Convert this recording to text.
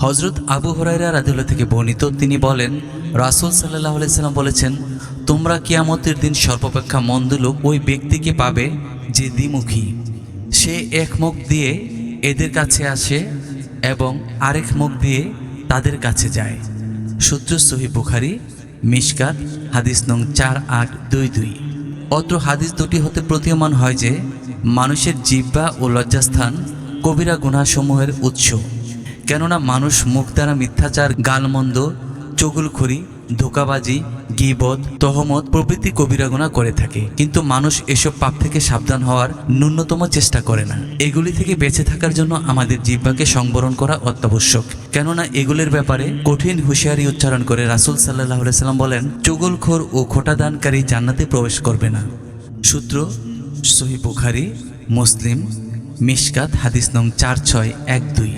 হজরত আবু হরাইরা রাদিউল্লাহ থেকে বর্ণিত, তিনি বলেন, রাসুল সাল্লাহ সাল্লাম বলেছেন, তোমরা কিয়ামতের দিন সর্বাপেক্ষা মন্দ লোক ওই ব্যক্তিকে পাবে যে দ্বিমুখী। সে এক মুখ দিয়ে এদের কাছে আসে এবং আরেক মুখ দিয়ে তাদের কাছে যায়। সূত্র সহি বুখারি, মিশকাত, হাদিস নং চার আট দুই দুই। অত্র হাদিস দুটি হতে প্রতীয়মান হয় যে, মানুষের জিব্বা ও লজ্জাস্থান কবিরা গুণাসমূহের উৎস। কেননা মানুষ মুখ দ্বারা মিথ্যাচার, গালমন্দ চগুলখড়ি ধোকাবাজি গিবদ তহমত প্রভৃতি কবিরাগুনা করে থাকে। কিন্তু মানুষ এসব পাপ থেকে সাবধান হওয়ার ন্যূনতম চেষ্টা করে না। এগুলি থেকে বেঁচে থাকার জন্য আমাদের জিব্বাকে সংবরণ করা অত্যাবশ্যক। কেননা এগুলির ব্যাপারে কঠিন হুঁশিয়ারি উচ্চারণ করে রাসুল সাল্লাহ সাল্লাম বলেন, চুগলখোর ও খোটাদানকারী জান্নাতে প্রবেশ করবে না। সূত্র সহি বুখারি, মুসলিম, মিশকাত, হাদিস নং চার ছয় এক দুই।